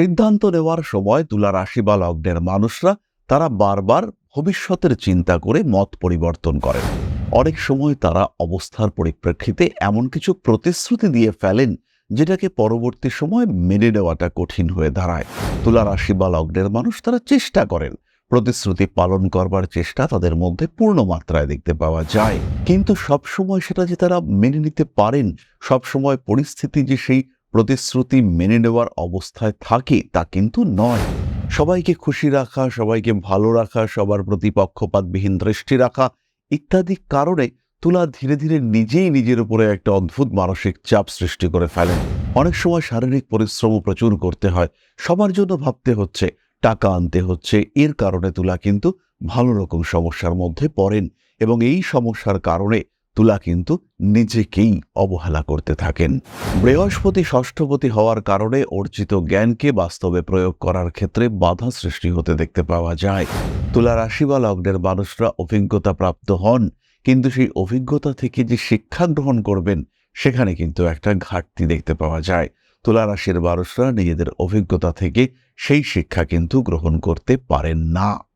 সিদ্ধান্ত নেওয়ার সময় তুলা রাশি বা লগ্নের মানুষরা তারা বারবার ভবিষ্যতের চিন্তা করে মত পরিবর্তন করেন। অনেক সময় তারা অবস্থার পরিপ্রেক্ষিতে এমন কিছু প্রতিশ্রুতি দিয়ে ফেলেন যেটাকে পরবর্তী সময় মেনে নেওয়াটা কঠিন হয়ে দাঁড়ায়। তুলা রাশি বা লগ্নের মানুষ তারা চেষ্টা করেন, প্রতিশ্রুতি পালন করবার চেষ্টা তাদের মধ্যে পূর্ণ মাত্রায় দেখতে পাওয়া যায়। কিন্তু সব সময় সেটা যে তারা মেনে নিতে পারেন সব সময় পরিস্থিতি যে সেই প্রতিশ্রুতি মেনে নেওয়ার অবস্থায় থাকে তা কিন্তু নয়। সবাইকে খুশি রাখা, সবাইকে ভালো রাখা, সবার প্রতি পক্ষপাতবিহীন দৃষ্টি রাখা ইত্যাদি কারণে তুলা ধীরে ধীরে নিজেই নিজের উপরে একটা অদ্ভুত মানসিক চাপ সৃষ্টি করে ফেলেন অনেক সময় শারীরিক পরিশ্রমও প্রচুর করতে হয়। সবার জন্য ভাবতে হচ্ছে, টাকা আনতে হচ্ছে, এর কারণে তুলা কিন্তু ভালো রকম সমস্যার মধ্যে পড়েন এবং এই সমস্যার কারণে তুলা কিন্তু নিজেকেই অবহেলা করতে থাকেন। বৃহস্পতি ষষ্ঠপতি হওয়ার কারণে অর্জিত জ্ঞানকে বাস্তবে প্রয়োগ করার ক্ষেত্রে বাধা সৃষ্টি হতে দেখতে পাওয়া যায়। তুলা রাশি বা লগ্নের মানুষরা অভিজ্ঞতা প্রাপ্ত হন, কিন্তু সেই অভিজ্ঞতা থেকে যে শিক্ষা গ্রহণ করবেন, সেখানে কিন্তু একটা ঘাটতি দেখতে পাওয়া যায়। তুলা রাশির মানুষরা নিজেদের অভিজ্ঞতা থেকে সেই শিক্ষা কিন্তু গ্রহণ করতে পারেন না।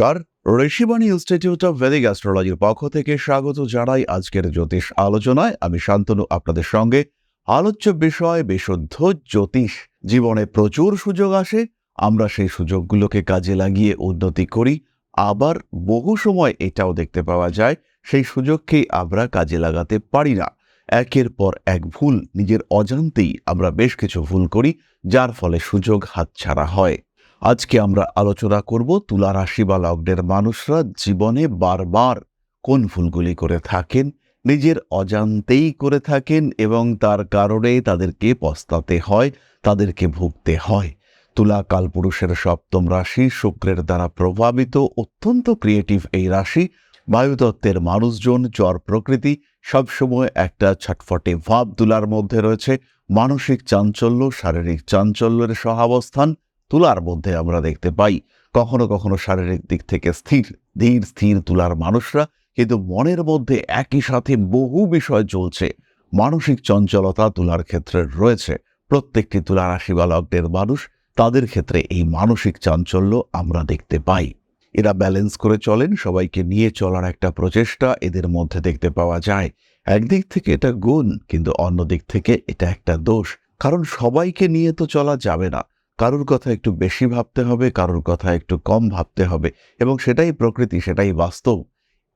নমস্কার। ঋষিবাণী ইনস্টিটিউট অফ ভেদিক অ্যাস্ট্রোলজির পক্ষ থেকে স্বাগত জানাই আজকের জ্যোতিষ আলোচনায়। আমি শান্তনু, আপনাদের সঙ্গে আলোচ্য বিষয়, বিশুদ্ধ জ্যোতিষ। জীবনে প্রচুর সুযোগ আসে, আমরা সেই সুযোগগুলোকে কাজে লাগিয়ে উন্নতি করি। আবার বহু সময় এটাও দেখতে পাওয়া যায়, সেই সুযোগকেই আমরা কাজে লাগাতে পারি না। একের পর এক ভুল, নিজের অজান্তেই আমরা বেশ কিছু ভুল করি, যার ফলে সুযোগ হাতছাড়া হয়। আজকে আমরা আলোচনা করব তুলা রাশি বা লগ্নের মানুষরা জীবনে বারবার কোন ভুলগুলি করে থাকেন, নিজের অজান্তেই করে থাকেন এবং তার কারণে তাদেরকে পস্তাতে হয়, তাদেরকে ভুগতে হয়। তুলা কালপুরুষের সপ্তম রাশি, শুক্রের দ্বারা প্রভাবিত অত্যন্ত ক্রিয়েটিভ এই রাশি। বায়ুতত্ত্বের মানুষজন জ্বর প্রকৃতি, সবসময় একটা ছটফটে ভাব তুলার মধ্যে রয়েছে। মানসিক চাঞ্চল্য, শারীরিক চাঞ্চল্যের সহাবস্থান তুলার মধ্যে আমরা দেখতে পাই, কখনো কখনো শারীরিক দিক থেকে স্থির, ধীর, স্থির তুলার মানুষরা কিন্তু মনের মধ্যে একই সাথে বহু বিষয় চলছে। মানসিক চঞ্চলতা তুলার ক্ষেত্রে রয়েছে। প্রত্যেকটি তুলা রাশি বা মানুষ, তাদের ক্ষেত্রে এই মানসিক চাঞ্চল্য আমরা দেখতে পাই। এরা ব্যালেন্স করে চলেন, সবাইকে নিয়ে চলার একটা প্রচেষ্টা এদের মধ্যে দেখতে পাওয়া যায়। একদিক থেকে এটা গুণ, কিন্তু অন্য দিক থেকে এটা একটা দোষ। কারণ সবাইকে নিয়ে তো চলা যাবে না। কারোর কথা একটু বেশি ভাবতে হবে, কারোর কথা একটু কম ভাবতে হবে এবং সেটাই প্রকৃতি, সেটাই বাস্তব।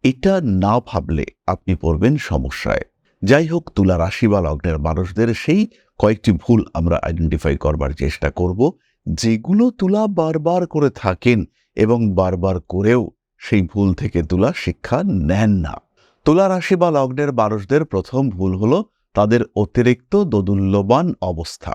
এটা না ভাবলে আপনি পড়বেন সমস্যায়। যাই হোক, তুলা রাশি বা লগ্নের মানুষদের সেই কয়েকটি ভুল আমরা আইডেন্টিফাই করবার চেষ্টা করব, যেগুলো তুলা বারবার করে থাকেন এবং বারবার করেও সেই ভুল থেকে তুলা শিক্ষা নেন না। তুলা রাশি বা লগ্নের মানুষদের প্রথম ভুল হলো তাদের অতিরিক্ত দোদুল্যবান অবস্থা।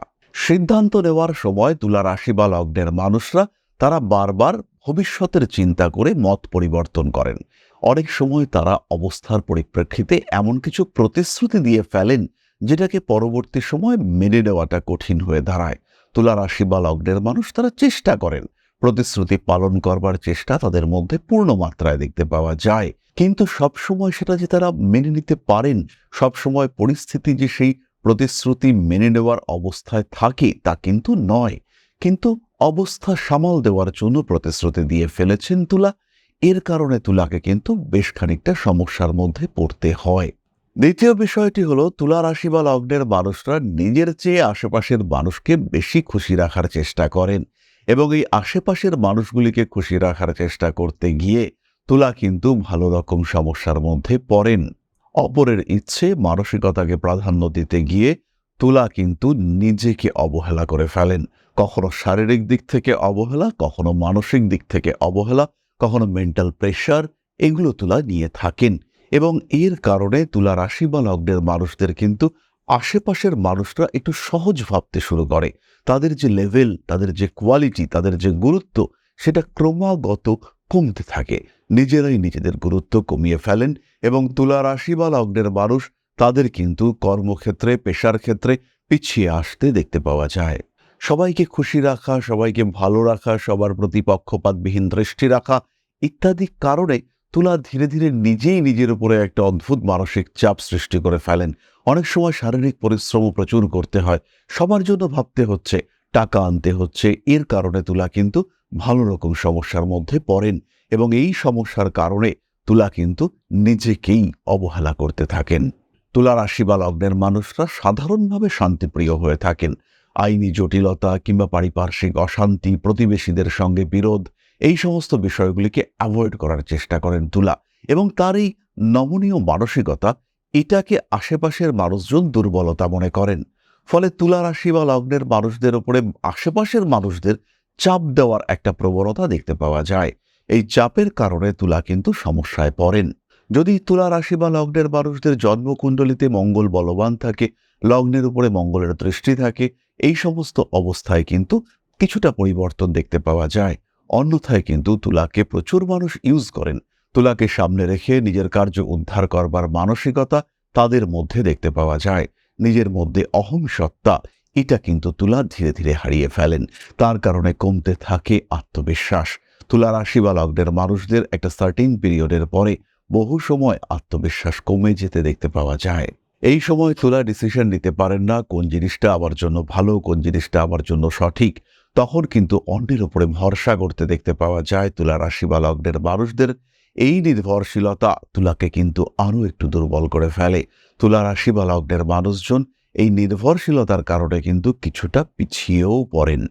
সিদ্ধান্ত নেওয়ার সময় তুলা রাশি বা লগ্নের মানুষরা তারা বারবার ভবিষ্যতের চিন্তা করে মত পরিবর্তন করেন। অনেক সময় তারা অবস্থার পরিপ্রেক্ষিতে এমন কিছু প্রতিশ্রুতি দিয়ে ফেলেন, যেটাকে পরবর্তী সময় মেনে নেওয়াটা কঠিন হয়ে দাঁড়ায়। তুলা রাশি বা লগ্নের মানুষ তারা চেষ্টা করেন, প্রতিশ্রুতি পালন করবার চেষ্টা তাদের মধ্যে পূর্ণ মাত্রায় দেখতে পাওয়া যায়। কিন্তু সব সময় সেটা যে তারা মেনে নিতে পারেন সব সময় পরিস্থিতি যে সেই প্রতিশ্রুতি মেনে নেওয়ার অবস্থায় থাকে তা কিন্তু নয়। কিন্তু অবস্থা সামাল দেওয়ার জন্য প্রতিশ্রুতি দিয়ে ফেলেছেন তুলা। এর কারণে তুলাকে কিন্তু বেশ খানিকটা সমস্যার মধ্যে পড়তে হয়। দ্বিতীয় বিষয়টি হলো, তুলা রাশি বা লগ্নের মানুষরা নিজের চেয়ে আশেপাশের মানুষকে বেশি খুশি রাখার চেষ্টা করেন এবং এই আশেপাশের মানুষগুলিকে খুশি রাখার চেষ্টা করতে গিয়ে তুলা কিন্তু ভালো রকম সমস্যার মধ্যে পড়েন। অপরের ইচ্ছে মানসিকতাকে প্রাধান্য দিতে গিয়ে তুলা কিন্তু নিজেকে অবহেলা করে ফেলেন। কখনো শারীরিক দিক থেকে অবহেলা, কখনো মানসিক দিক থেকে অবহেলা, কখনো মেন্টাল প্রেশার এগুলো তুলা নিয়ে থাকেন এবং এর কারণে তুলা রাশি বা লগ্নের মানুষদের কিন্তু আশেপাশের মানুষরা একটু সহজ ভাবতে শুরু করে। তাদের যে লেভেল তাদের যে কোয়ালিটি তাদের যে গুরুত্ব, সেটা ক্রমাগত কমতে থাকে। নিজেরাই নিজেদের গুরুত্ব কমিয়ে ফেলেন এবং তুলা রাশি বা লগ্নের মানুষ তাদের কিন্তু কর্মক্ষেত্রে, পেশার ক্ষেত্রে পিছিয়ে আসতে দেখতে পাওয়া যায়। সবাইকে খুশি রাখা, সবাইকে ভালো রাখা, সবার প্রতি পক্ষপাতবিহীন দৃষ্টি রাখা ইত্যাদি কারণে তুলা ধীরে ধীরে নিজেই নিজের উপরে একটা অদ্ভুত মানসিক চাপ সৃষ্টি করে ফেলেন। অনেক সময় শারীরিক পরিশ্রমও প্রচুর করতে হয়। সবার জন্য ভাবতে হচ্ছে, টাকা আনতে হচ্ছে। এর কারণে তুলা কিন্তু ভালো রকম সমস্যার মধ্যে পড়েন এবং এই সমস্যার কারণে তুলা কিন্তু নিজেকেই অবহেলা করতে থাকেন। তুলা রাশি বা লগ্নের মানুষরা সাধারণভাবে শান্তিপ্রিয় হয়ে থাকেন। আইনি জটিলতা কিংবা পারিপার্শ্বিক অশান্তি, প্রতিবেশীদের সঙ্গে বিরোধ, এই সমস্ত বিষয়গুলিকে অ্যাভয়েড করার চেষ্টা করেন তুলা এবং তার এই নমনীয় মানসিকতা এটাকে আশেপাশের মানুষজন দুর্বলতা মনে করেন। ফলে তুলা রাশি বা লগ্নের মানুষদের ওপরে আশেপাশের মানুষদের চাপ দেওয়ার একটা প্রবণতা দেখতে পাওয়া যায়। এই চাপের কারণে তুলা কিন্তু সমস্যায় পড়েন। যদি তুলা রাশি বা লগ্নের মানুষদের জন্মকুণ্ডলিতে মঙ্গল বলবান থাকে, লগ্নের উপরে মঙ্গলের দৃষ্টি থাকে, এই সমস্ত অবস্থায় কিন্তু কিছুটা পরিবর্তন দেখতে পাওয়া যায়। অন্যথায় কিন্তু তুলাকে প্রচুর মানুষ ইউজ করেন। তুলাকে সামনে রেখে নিজের কার্য উদ্ধার করবার মানসিকতা তাদের মধ্যে দেখতে পাওয়া যায়। নিজের মধ্যে অহম সত্তা এটা কিন্তু তুলা ধীরে ধীরে হারিয়ে ফেলেন। তার কারণে কমতে থাকে আত্মবিশ্বাস। তুলা রাশি বা লগ্নের মানুষদের একটা সার্টিন পিরিয়ডের পরে বহু সময় আত্মবিশ্বাস কমে যেতে দেখতে পাওয়া যায়। এই সময় তুলা ডিসিশন নিতে পারেন না, কোন জিনিসটা আমার জন্য ভালো, কোন জিনিসটা আমার জন্য সঠিক। তখন কিন্তু অন্যের উপরে ভরসা করতে দেখতে পাওয়া যায়। তুলা রাশি বা লগ্নের মানুষদের এই নির্ভরশীলতা তুলাকে কিন্তু আরও একটু দুর্বল করে ফেলে। তুলা রাশি বা লগ্নের মানুষজন এই নির্ভরশীলতার কারণে কিন্তু কিছুটা পিছিয়েও পড়েন।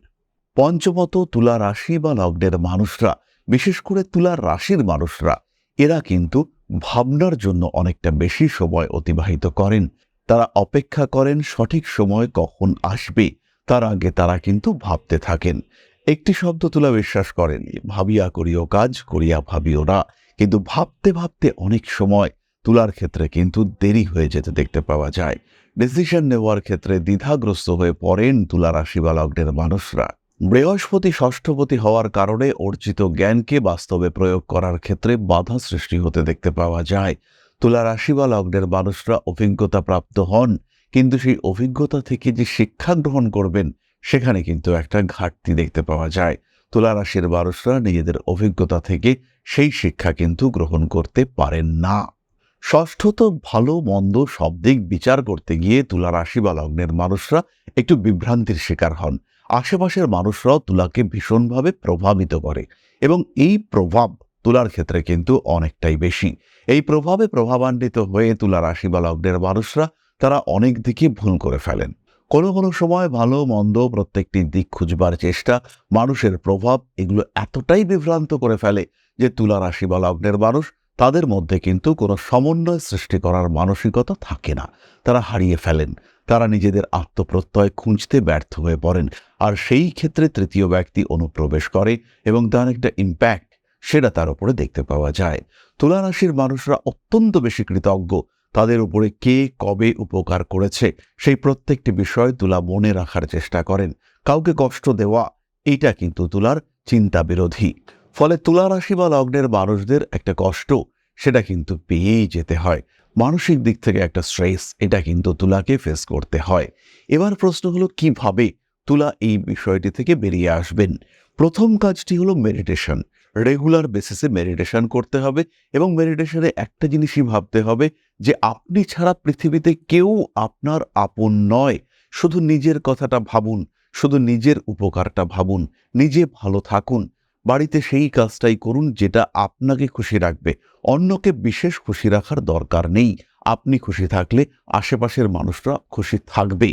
পঞ্চমত তুলা রাশি বা লগ্নের মানুষরা, বিশেষ করে তুলা রাশির মানুষরা, এরা কিন্তু ভাবনার জন্য অনেকটা বেশি সময় অতিবাহিত করেন। তারা অপেক্ষা করেন সঠিক সময় কখন আসবে, তার আগে তারা কিন্তু ভাবতে থাকেন। একটি শব্দ তুলা বিশ্বাস করেন, ভাবিয়া করিও কাজ, করিয়া ভাবিও না। কিন্তু ভাবতে ভাবতে অনেক সময় তুলার ক্ষেত্রে কিন্তু দেরি হয়ে যেতে দেখতে পাওয়া যায়। ডিসিশন নেওয়ার ক্ষেত্রে দ্বিধাগ্রস্ত হয়ে পড়েন তুলা রাশি বা মানুষরা। বৃহস্পতি ষষ্ঠপতি হওয়ার কারণে অর্জিত জ্ঞানকে বাস্তবে প্রয়োগ করার ক্ষেত্রে বাধা সৃষ্টি হতে দেখতে পাওয়া যায়। তুলা রাশি মানুষরা অভিজ্ঞতা প্রাপ্ত হন, কিন্তু সেই অভিজ্ঞতা থেকে যে শিক্ষা গ্রহণ করবেন, সেখানে কিন্তু একটা ঘাটতি দেখতে পাওয়া যায়। তুলা রাশির মানুষরা নিজেদের অভিজ্ঞতা থেকে সেই শিক্ষা কিন্তু গ্রহণ করতে পারেন না। ষষ্ঠত ভালো মন্দ সব দিক বিচার করতে গিয়ে তুলা রাশি বা লগ্নের মানুষরা একটু বিভ্রান্তির শিকার হন। আশেপাশের মানুষরাও তুলাকে ভীষণভাবে প্রভাবিত করে এবং এই প্রভাব তুলার ক্ষেত্রে কিন্তু অনেকটাই বেশি। এই প্রভাবে প্রভাবান্বিত হয়ে তুলা রাশি বা লগ্নের মানুষরা তারা অনেক দিকে ভুল করে ফেলেন। কোনো কোনো সময় ভালো মন্দ প্রত্যেকটি দিক খুঁজবার চেষ্টা মানুষের প্রভাব এগুলো এতটাই বিভ্রান্ত করে ফেলে যে তুলা রাশি বা লগ্নের মানুষ তাদের মধ্যে কিন্তু কোনো সমন্বয় সৃষ্টি করার মানসিকতা থাকে না। তারা হারিয়ে ফেলেন। তারা নিজেদের আত্মপ্রত্যয় খুঁজতে ব্যর্থ হয়ে পড়েন। আর সেই ক্ষেত্রে তৃতীয় ব্যক্তি অনুপ্রবেশ করে এবং তার একটা ইম্প্যাক্ট সেটা তার উপরে দেখতে পাওয়া যায়। তুলা রাশির মানুষরা অত্যন্ত বেশি কৃতজ্ঞ। তাদের উপরে কে কবে উপকার করেছে সেই প্রত্যেকটি বিষয় তুলা মনে রাখার চেষ্টা করেন। কাউকে কষ্ট দেওয়া, এটা কিন্তু তুলার চিন্তা বিরোধী ফলে তুলা রাশি বা লগ্নের মানুষদের একটা কষ্ট, সেটা কিন্তু পেয়েই যেতে হয়। মানসিক দিক থেকে একটা স্ট্রেস এটা কিন্তু তুলাকে ফেস করতে হয়। এবার প্রশ্ন হলো, কীভাবে তুলা এই বিষয়টি থেকে বেরিয়ে আসবেন? প্রথম কাজটি হলো মেডিটেশন রেগুলার বেসিসে মেডিটেশন করতে হবে এবং মেডিটেশনে একটা জিনিসই ভাবতে হবে যে, আপনি ছাড়া পৃথিবীতে কেউ আপনার আপন নয়। শুধু নিজের কথাটা ভাবুন, শুধু নিজের উপকারটা ভাবুন, নিজে ভালো থাকুন। বাড়িতে সেই কাজটাই করুন যেটা আপনাকে খুশি রাখবে। অন্যকে বিশেষ খুশি রাখার দরকার নেই। আপনি খুশি থাকলে আশেপাশের মানুষরা খুশি থাকবে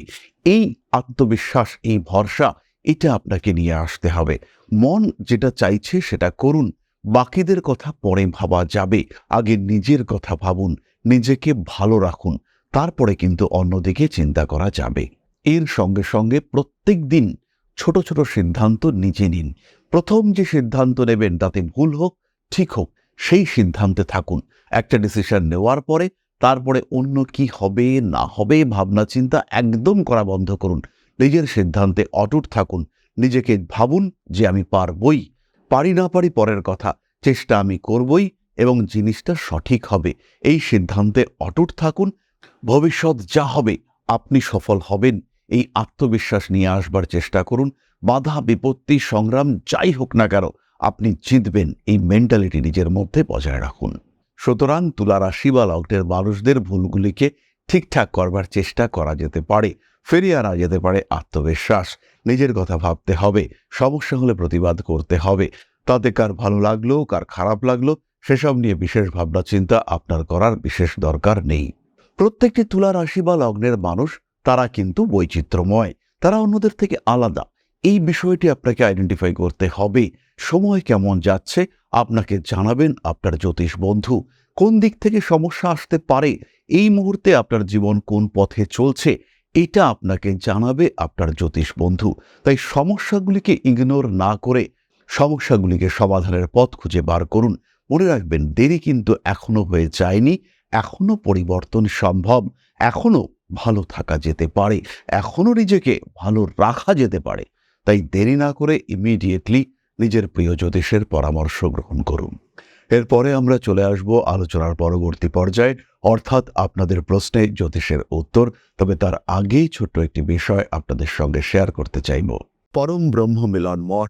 এই আত্মবিশ্বাস, এই ভরসা, এটা আপনাকে নিয়ে আসতে হবে। মন যেটা চাইছে সেটা করুন। বাকিদের কথা পরে ভাবা যাবে। আগে নিজের কথা ভাবুন, নিজেকে ভালো রাখুন। তারপরে কিন্তু অন্যদিকে চিন্তা করা যাবে। এর সঙ্গে সঙ্গে প্রত্যেক দিন ছোট ছোট সিদ্ধান্ত নিজে নিন। প্রথম যে সিদ্ধান্ত নেবেন তাতে ভুল হোক, ঠিক হোক, সেই সিদ্ধান্তে থাকুন। একটা ডিসিশন নেওয়ার পরে, তারপরে অন্য কি হবে, না হবে, ভাবনা চিন্তা একদম করা বন্ধ করুন। নিজের সিদ্ধান্তে অটুট থাকুন। নিজেকে ভাবুন যে আমি পারবই। পারি না পারি পরের কথা, চেষ্টা আমি করবই এবং জিনিসটা সঠিক হবে। এই সিদ্ধান্তে অটুট থাকুন। ভবিষ্যৎ যা হবে, আপনি সফল হবেন। এই আত্মবিশ্বাস নিয়ে আসবার চেষ্টা করুন। বাধা, বিপত্তি, সংগ্রাম, যাই হোক না কেন, আপনি জিতবেন। এই মেন্টালিটি নিজের মধ্যে বজায় রাখুন। সুতরাং তুলা রাশি বা লগ্নের মানুষদের ভুলগুলিকে ঠিকঠাক করবার চেষ্টা করা যেতে পারে। ফিরিয়ে আনা যেতে পারে আত্মবিশ্বাস। নিজের কথা ভাবতে হবে। সমস্যা হলে প্রতিবাদ করতে হবে। তাতে কার ভালো লাগল, কার খারাপ লাগল, সেসব নিয়ে বিশেষ ভাবনা চিন্তা আপনার করার বিশেষ দরকার নেই। প্রত্যেকটি তুলা রাশি বা লগ্নের মানুষ তারা কিন্তু বৈচিত্র্যময়। তারা অন্যদের থেকে আলাদা। এই বিষয়টি আপনাকে আইডেন্টিফাই করতে হবে। সময় কেমন যাচ্ছে? আপনাকে জানাবেন আপনার জ্যোতিষ বন্ধু। কোন দিক থেকে সমস্যা আসতে পারে? এই মুহূর্তে আপনার জীবন কোন পথে চলছে? এটা আপনাকে জানাবে আপনার জ্যোতিষ বন্ধু। তাই সমস্যাগুলিকে ইগনোর না করে সমস্যাগুলিকে সমাধানের পথ খুঁজে বার করুন। মনে রাখবেন, দেরি কিন্তু এখনও হয়ে যায়নি। এখনও পরিবর্তন সম্ভব। এখনও ভালো থাকা যেতে পারে এখনও নিজেকে ভালো রাখা যেতে পারে। তাই দেরি না করে ইমিডিয়েটলি নিজের প্রিয় জ্যোতিষের পরামর্শ গ্রহণ করুন। এরপরে আমরা চলে আসব আলোচনার পরবর্তী পর্যায়ে। অর্থাৎ আপনাদের প্রশ্নে জ্যোতিষের উত্তর, তবে তার আগেই ছোট্ট একটি বিষয় আপনাদের সঙ্গে শেয়ার করতে চাইব। পরম ব্রহ্ম মিলন মঠ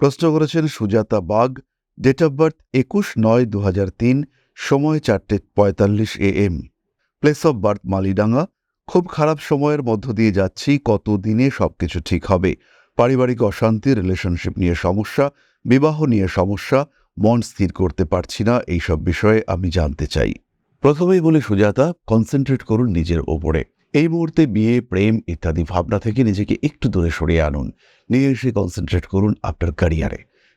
প্রশ্ন করেছেন Sujata Bag date of birth একুশ নয় দু তিন, সময় চারটে পঁয়তাল্লিশ A M place of birth Malidanga. খুব খারাপ সময়ের মধ্য দিয়ে যাচ্ছি কত দিনে সবকিছু ঠিক হবে? পারিবারিক অশান্তি রিলেশনশিপ নিয়ে সমস্যা, বিবাহ নিয়ে সমস্যা, মন স্থির করতে পারছি না, এইসব বিষয়ে আমি জানতে চাই। প্রথমেই বলি সুজাতা কনসেন্ট্রেট করুন নিজের ওপরে। এই মুহূর্তে বিয়ে, প্রেম ইত্যাদি ভাবনা থেকে নিজেকে একটু দূরে সরিয়ে আনুন। নিয়ে এসে কনসেন্ট্রেট করুন আপনার ক্যারিয়ারে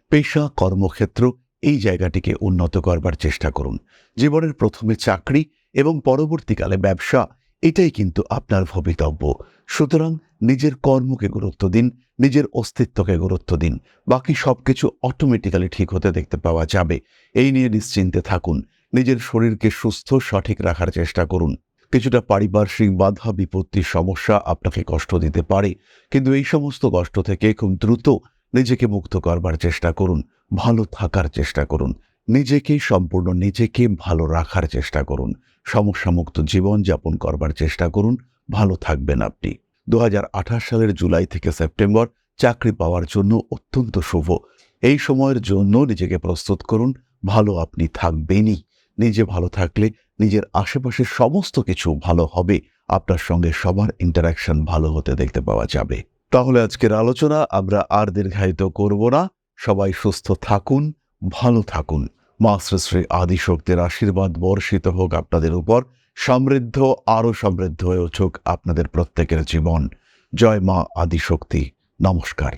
পেশা, কর্মক্ষেত্র, এই জায়গাটিকে উন্নত করবার চেষ্টা করুন। জীবনের প্রথমে চাকরি এবং পরবর্তীকালে ব্যবসা, এটাই কিন্তু আপনার ভবিতব্য। সুতরাং নিজের কর্মকে গুরুত্ব দিন, নিজের অস্তিত্বকে গুরুত্ব দিন। বাকি সবকিছু অটোমেটিক্যালি ঠিক হতে দেখতে পাওয়া যাবে। এই নিয়ে নিশ্চিন্তে থাকুন। নিজের শরীরকে সুস্থ, সঠিক রাখার চেষ্টা করুন। কিছুটা পারিপার্শ্বিক বাধা বিপত্তির সমস্যা আপনাকে কষ্ট দিতে পারে, কিন্তু এই সমস্ত কষ্ট থেকে খুব দ্রুত নিজেকে মুক্ত করবার চেষ্টা করুন, ভালো থাকার চেষ্টা করুন, নিজেকে সম্পূর্ণ নিজেকে ভালো রাখার চেষ্টা করুন, সমস্যামুক্ত জীবন যাপন করবার চেষ্টা করুন, ভালো থাকবেন আপনি। দু হাজার আঠাশ সালের জুলাই থেকে সেপ্টেম্বর চাকরি পাওয়ার জন্য অত্যন্ত শুভ। এই সময়ের জন্য নিজেকে প্রস্তুত করুন, ভালো আপনি থাকবেনই। নিজে ভালো থাকলে নিজের আশেপাশের সমস্ত কিছু ভালো হবে, আপনার সঙ্গে সবার ইন্টারাকশন ভালো হতে দেখতে পাওয়া যাবে। তাহলে আজকের আলোচনা আমরা আর দীর্ঘায়িত করব না। সবাই সুস্থ থাকুন, ভালো থাকুন। মা শ্রী আদিশক্তির আশীর্বাদ বর্ষিত হোক আপনাদের উপর, সমৃদ্ধ, আরও সমৃদ্ধ হয়ে উঠুক আপনাদের প্রত্যেকের জীবন। জয় মা আদিশক্তি। নমস্কার।